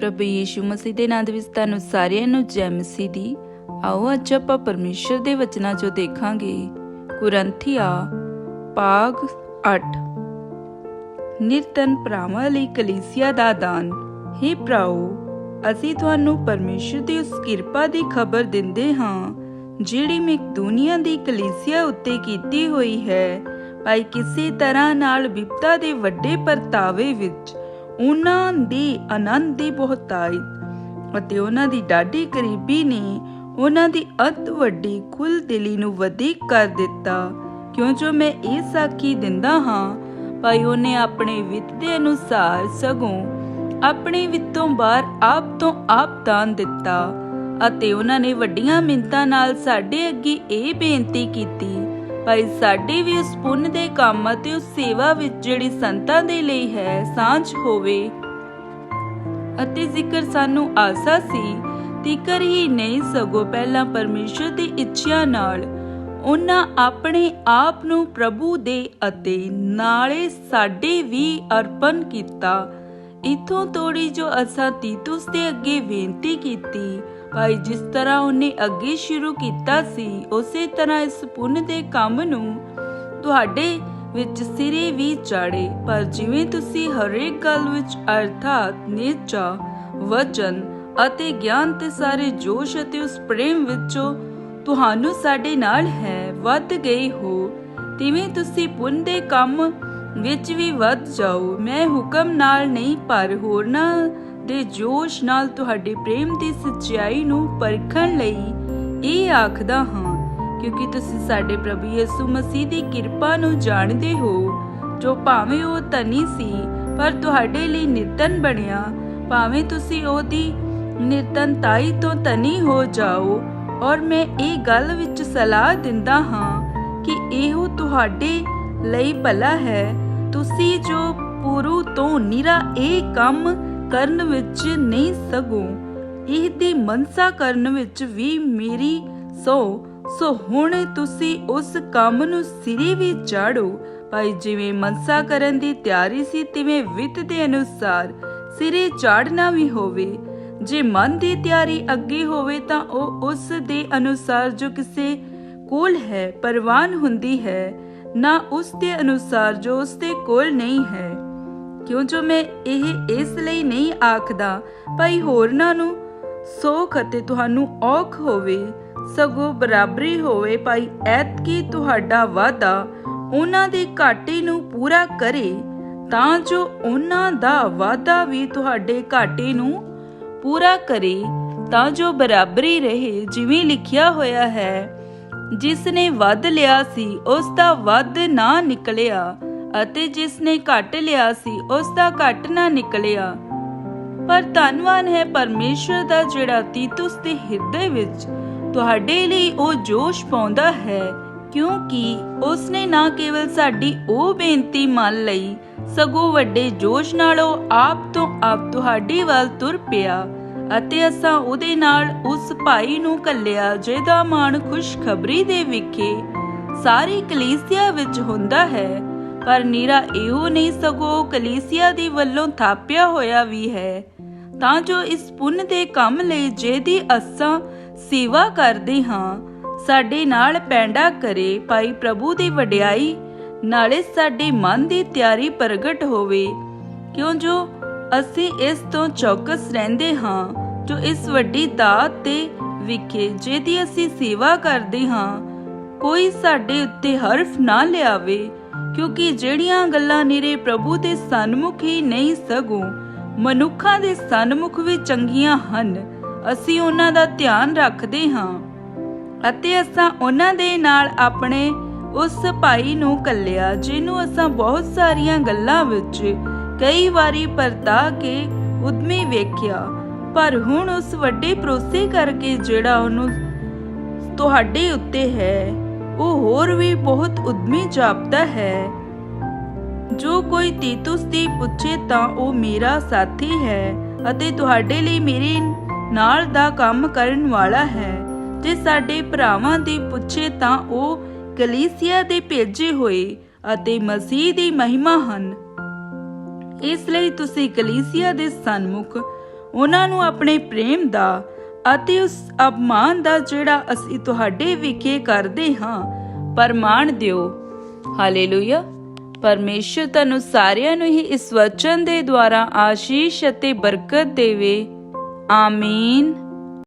ਪ੍ਰਭੂ ਯੀਸ਼ੂ ਮਸੀਹ ਦੇ ਨਾਮ ਵਿੱਚ ਤੁਹਾਨੂੰ ਸਾਰਿਆਂ ਨੂੰ ਜੈ ਮਸੀਹ ਦੀ। ਆਓ ਅੱਜ ਆਪਾਂ ਪਰਮੇਸ਼ਰ ਦੇ ਵਚਨਾਂ ਚੋਂ ਦੇਖਾਂਗੇ। ਕੁਰੰਥੀਆ ਪਾਗ 8 ਨਿਰਤਨ ਭਰਾਵਾਂ ਲਈ ਕਲੀਸਿਆ ਦਾ ਦਾਨ। ਹੀ ਭਰਾਓ, ਅਸੀਂ ਤੁਹਾਨੂੰ ਪਰਮੇਸ਼ਰ ਦੀ ਉਸ ਕਿਰਪਾ ਦੀ ਖਬਰ ਦਿੰਦੇ ਹਾਂ, ਜਿਹੜੀ ਮਕਦੂਨੀਆ ਦੀ ਕਲੀਸਿਆ ਉੱਤੇ ਕੀਤੀ ਹੋਈ ਹੈ। ਭਾਈ ਕਿਸੇ ਤਰ੍ਹਾਂ ਨਾਲ ਵਿਪਤਾ ਦੇ ਵੱਡੇ ਪਰਤਾਵੇ ਵਿੱਚ ਉਹਨਾਂ ਦੀ ਆਨੰਦ ਦੀ ਬਹੁਤਾਈ ਅਤੇ ਉਹਨਾਂ ਦੀ ਡਾਢੀ ਕਰੀਬੀ ਨੇ ਉਹਨਾਂ ਦੀ ਅਤ ਵੱਡੀ ਖੁੱਲ ਦਿਲੀ ਨੂੰ ਵਧੇਕ ਕਰ ਦਿੱਤਾ। ਕਿਉਂ ਜੋ ਮੈਂ ਇਹ ਸਾਖੀ ਦਿੰਦਾ ਹਾਂ, ਭਾਈ ਉਹਨੇ ਆਪਣੇ ਵਿੱਤ ਦੇ ਅਨੁਸਾਰ ਸਗੋਂ ਆਪਣੇ ਵਿੱਤੋਂ ਬਾਹਰ ਆਪ ਤੋਂ ਆਪ ਦਾਨ ਦਿੱਤਾ ਅਤੇ ਉਹਨਾਂ ਨੇ ਵੱਡੀਆਂ ਮਿੰਤਾਂ ਨਾਲ ਸਾਡੇ ਅੱਗੇ ਇਹ ਬੇਨਤੀ ਕੀਤੀ ਭਾਈ ਸਾਡੇ ਵੀ ਉਸ ਪੁੰਨ ਦੇ ਕੰਮ ਅਤੇ ਉਸ ਸੇਵਾ ਵਿੱਚ ਜਿਹੜੀ ਸੰਤਾਂ ਦੇ ਲਈ ਹੈ, ਸਾਂਝ ਹੋਵੇ। ਅਤੇ ਜ਼ਿਕਰ ਸਾਨੂੰ ਆਸਾ ਸੀ, ਤਿਕਰ ਹੀ ਨਹੀਂ ਸਗੋ ਪਹਿਲਾਂ ਪਰਮੇਸ਼ਰ ਦੀ ਇੱਛਾ ਨਾਲ ਉਹਨਾਂ ਆਪਣੇ ਆਪ ਨੂੰ ਪ੍ਰਭੂ ਦੇ ਅਤੇ ਨਾਲੇ ਸਾਡੇ ਵੀ ਅਰਪਣ ਕੀਤਾ। ਇਥੋਂ ਤੋੜੀ ਜੋ ਅਸਾਂ ਤੀਤੁਸ ਦੇ ਅੱਗੇ ਬੇਨਤੀ ਕੀਤੀ ਭਾਈ ਜਿਸ ਤਰ੍ਹਾਂ ਉਹਨੇ ਅੱਗੇ ਸ਼ੁਰੂ ਕੀਤਾ ਸੀ, ਉਸੇ ਤਰ੍ਹਾਂ ਇਸ ਪੁੰਨ ਦੇ ਕੰਮ ਨੂੰ ਤੁਹਾਡੇ ਵਿੱਚ ਸਿਰੇ ਵੀ ਚਾੜੇ। ਪਰ ਜਿਵੇਂ ਤੁਸੀਂ ਹਰੇਕ ਗੱਲ ਵਿੱਚ ਅਰਥਾਤ ਨੇਚਾ, ਵਚਨ ਅਤੇ ਗਿਆਨ ਤੇ ਸਾਰੇ ਜੋਸ਼ ਅਤੇ ਉਸ ਪ੍ਰੇਮ ਵਿੱਚੋਂ ਤੁਹਾਨੂੰ ਸਾਡੇ ਨਾਲ ਹੈ, ਵੱਧ ਗਏ ਹੋ। ਤਿਵੇਂ ਤੁਸੀਂ ਪੁੰਨ ਦੇ ਕੰਮ ਵਿੱਚ ਵੀ ਵੱਧ ਜਾਓ। ਮੈਂ ਹੁਕਮ ਨਾਲ ਨਹੀਂ ਪਰ ਹੋਰਨਾਂ ਦੇ ਜੋਸ਼ ਨਾਲ ਤੁਹਾਡੇ ਪ੍ਰੇਮ ਦੀ ਸੱਚਾਈ ਨੂੰ ਪਰਖਣ ਲਈ ਇਹ ਆਖਦਾ ਹਾਂ, ਕਿਉਂਕਿ ਤੁਸੀਂ ਸਾਡੇ ਪ੍ਰਭੂ ਯਿਸੂ ਮਸੀਹ ਦੀ ਕਿਰਪਾ ਨੂੰ ਜਾਣਦੇ ਹੋ, ਜੋ ਭਾਵੇਂ ਉਹ ਧਨੀ ਸੀ, ਪਰ ਤੁਹਾਡੇ ਲਈ ਨਿਰਤਨ ਬਣਿਆ। ਭਾਵੇਂ ਤੁਸੀਂ ਉਹਦੀ ਨਿਰਤਨਤਾਈ ਤੋਂ ਤਨੀ ਹੋ ਜਾਓ। ਔਰ ਮੈਂ ਇਹ ਗੱਲ ਵਿੱਚ ਸਲਾਹ ਦਿੰਦਾ ਹਾਂ ਕਿ ਇਹੋ ਤੁਹਾਡੇ ਲਈ ਭਲਾ ਹੈ। ਤੁਸੀਂ ਜੋ ਪੁਰੂ ਤੋਂ ਨਿਰਾ ਇਹ ਕੰਮ ਕਰਨ ਵਿੱਚ ਨਹੀਂ ਸਗੋ, ਇਹ ਦੀ ਮਨਸਾ ਕਰਨ ਵਿੱਚ ਵੀ ਮੇਰੀ, ਸੋ ਸੋ ਹੁਣ ਤੁਸੀਂ ਉਸ ਕੰਮ ਨੂੰ ਸਿਰੇ ਵੀ ਚਾੜੋ। ਭਾਈ ਜਿਵੇਂ ਮਨਸਾ ਕਰਨ ਦੀ ਤਿਆਰੀ ਸੀ, ਤਿਵੇਂ ਵਿੱਤ ਦੇ ਅਨੁਸਾਰ ਸਿਰੇ ਚਾੜਨਾ ਵੀ ਹੋਵੇ। ਜੇ ਮਨ ਦੀ ਤਿਆਰੀ ਅੱਗੇ ਹੋਵੇ ਤਾਂ ਉਹ ਉਸ ਦੇ ਅਨੁਸਾਰ ਜੋ ਕਿਸੇ ਕੋਲ ਹੈ, ਪਰਵਾਨ ਹੁੰਦੀ ਹੈ, ਨਾ ਉਸ ਦੇ ਅਨੁਸਾਰ ਜੋ ਉਸ ਦੇ ਕੋਲ ਨਹੀਂ ਹੈ। ਕਿਉਂ ਜੋ ਮੈਂ ਇਹ ਇਸ ਲਈ ਨਹੀਂ ਆਖਦਾ? ਭਾਈ ਹੋਰਨਾਂ ਨੂੰ, ਸੋਖ ਅਤੇ ਤੁਹਾਨੂੰ ਔਖ ਹੋਵੇ, ਸਗੋਂ ਬਰਾਬਰੀ ਹੋਵੇ ਭਾਈ ਐਤਕੀ ਤੁਹਾਡਾ ਵਾਦਾ ਉਹਨਾਂ ਦੇ ਘਾਟੇ ਨੂੰ ਪੂਰਾ ਕਰੇ, ਤਾਂ ਜੋ ਉਹਨਾਂ ਦਾ ਵਾਦਾ ਵੀ ਤੁਹਾਡੇ ਘਾਟੇ ਨੂੰ ਪੂਰਾ ਕਰੇ, ਤਾਂ ਜੋ ਬਰਾਬਰੀ ਰਹੇ, ਜਿਵੇਂ ਲਿਖਿਆ ਹੋਇਆ ਹੈ ਜਿਸ ਨੇ ਵੱਧ ਲਿਆ ਸੀ, ਉਸ ਦਾ ਵੱਧ ਨਾ ਨਿਕਲਿਆ। ਅਤੇ ਜਿਸ ਨੇ ਘਟ ਲਿਆ ਸੀ ਉਸ ਦਾ ਘਟ ਨਾ ਨਿਕਲਿਆ। ਪਰ ਧੰਨਵਾਨ ਹੈ ਪਰਮੇਸ਼ਰ ਦਾ ਜਿਹੜਾ ਤੀਤੁਸ ਦੇ ਹਿਰਦੇ ਵਿੱਚ ਤੁਹਾਡੇ ਲਈ ਉਹ ਜੋਸ਼ ਪਾਉਂਦਾ ਹੈ, ਕਿਉਂਕਿ ਉਸ ਨੇ ਨਾ ਕੇਵਲ ਸਾਡੀ ਉਹ ਬੇਨਤੀ ਮੰਨ ਲਈ, ਸਗੋਂ ਵੱਡੇ ਜੋਸ਼ ਨਾਲ ਉਹ ਆਪ ਤੋਂ ਆਪ ਤੁਹਾਡੇ ਵੱਲ ਤੁਰ ਪਿਆ, ਅਤੇ ਅਸਾਂ ਉਹਦੇ ਨਾਲ ਉਸ ਭਾਈ ਨੂੰ ਕੱਲਿਆ ਜਿਹਦਾ ਮਾਣ ਖੁਸ਼ਖਬਰੀ ਦੇ ਵਿਖੇ ਸਾਰੀ ਕਲੀਸਿਆ ਵਿੱਚ ਹੁੰਦਾ ਹੈ। ਪਰ ਨੀਰਾ ਇਹੋ ਨਹੀਂ ਸਗੋਂ ਕਲੀਸਿਆ ਦੀ ਵੱਲੋਂ ਥਾਪਿਆ ਹੋਇਆ ਵੀ ਹੈ। ਤਾਂ ਜੋ ਇਸ ਪੁੰਨ ਦੇ ਕੰਮ ਲਈ ਜਿਹਦੀ ਅਸਾਂ ਸੇਵਾ ਕਰਦੇ ਹਾਂ, ਸਾਡੇ ਨਾਲ ਪੈਂਡਾ ਕਰੇ ਭਾਈ ਪ੍ਰਭੂ ਦੀ ਵਡਿਆਈ, ਨਾਲੇ ਸਾਡੇ ਮਨ ਦੀ ਤਿਆਰੀ ਪ੍ਰਗਟ ਹੋਵੇ। ਕਿਉਂ ਜੋ ਅਸੀਂ ਇਸ ਤੋਂ ਚੌਕਸ ਰਹਿੰਦੇ ਹਾਂ, ਜੋ ਇਸ ਵੱਡੀ ਦਾਤ ਤੇ ਵਿਖੇ ਜਿਹਦੀ ਅਸੀਂ ਸੇਵਾ ਕਰਦੇ ਹਾਂ, ਕੋਈ ਸਾਡੇ ਉੱਤੇ ਹਰਫ ਨਾ ਲਿਆਵੇ ਕਿਉਂਕਿ ਜਿਹੜੀਆਂ ਗੱਲਾਂ ਨਿਰੇ ਪ੍ਰਭੂ ਦੇ ਸਨਮੁਖ ਹੀ ਨਹੀਂ ਸਗੋਂ ਮਨੁੱਖਾਂ ਦੇ ਸਨਮੁਖ ਵੀ ਚੰਗੀਆਂ ਹਨ, ਅਸੀਂ ਉਹਨਾਂ ਦਾ ਧਿਆਨ ਰੱਖਦੇ ਹਾਂ ਅਤੇ ਅਸਾਂ ਉਹਨਾਂ ਦੇ ਨਾਲ ਆਪਣੇ ਉਸ ਭਾਈ ਨੂੰ ਕੱਲਿਆ ਜਿਹਨੂੰ ਅਸਾਂ ਬਹੁਤ ਸਾਰੀਆਂ ਗੱਲਾਂ ਵਿੱਚ ਕਈ ਵਾਰੀ ਪਰਤਾ ਕੇ ਉਦਮੀ ਵੇਖਿਆ, ਪਰ ਹੁਣ ਉਸ ਵੱਡੇ ਭਰੋਸੇ ਕਰਕੇ ਜਿਹੜਾ ਉਹਨੂੰ ਤੁਹਾਡੇ ਉੱਤੇ ਹੈ ਉਹ ਹੋਰ ਵੀ ਬਹੁਤ ਉਦਮੀ ਜਾਪਦਾ ਹੈ। ਜੋ ਕੋਈ ਤੀਤੁਸ ਦੀ ਪੁੱਛੇ ਤਾਂ ਉਹ ਮੇਰਾ ਸਾਥੀ ਹੈ ਅਤੇ ਤੁਹਾਡੇ ਲਈ ਮੇਰੇ ਨਾਲ ਦਾ ਕੰਮ ਕਰਨ ਵਾਲਾ ਹੈ। ਜੇ ਸਾਡੇ ਭਰਾਵਾਂ ਦੀ ਪੁੱਛੇ ਤਾਂ ਉਹ ਕਲੀਸਿਆ ਦੇ ਭੇਜੇ ਹੋਏ ਅਤੇ ਮਸੀਹ ਦੀ ਮਹਿਮਾ ਹਨ। ਇਸ ਲਈ ਤੁਸੀਂ ਕਲੀਸਿਆ ਦੇ ਸਨਮੁਖ, ਉਹਨਾਂ ਨੂੰ ਆਪਣੇ ਪ੍ਰੇਮ ਦਾ ਅਤੇ ਉਸ ਅਪਮਾਨ ਦਾ ਜਿਹੜਾ ਅਸੀਂ ਤੁਹਾਡੇ ਵਿਖੇ ਕਰਦੇ ਹਾਂ, ਪਰਮਾਣ ਦਿਓ। ਹਾਲੇਲੂਇਆ। ਪਰਮੇਸ਼ਰ ਤੁਹਾਨੂੰ ਸਾਰਿਆਂ ਨੂੰ ਹੀ ਇਸ ਵਚਨ ਦੇ ਦੁਆਰਾ ਆਸ਼ੀਸ਼ ਅਤੇ ਬਰਕਤ ਦੇਵੇ। ਆਮੀਨ।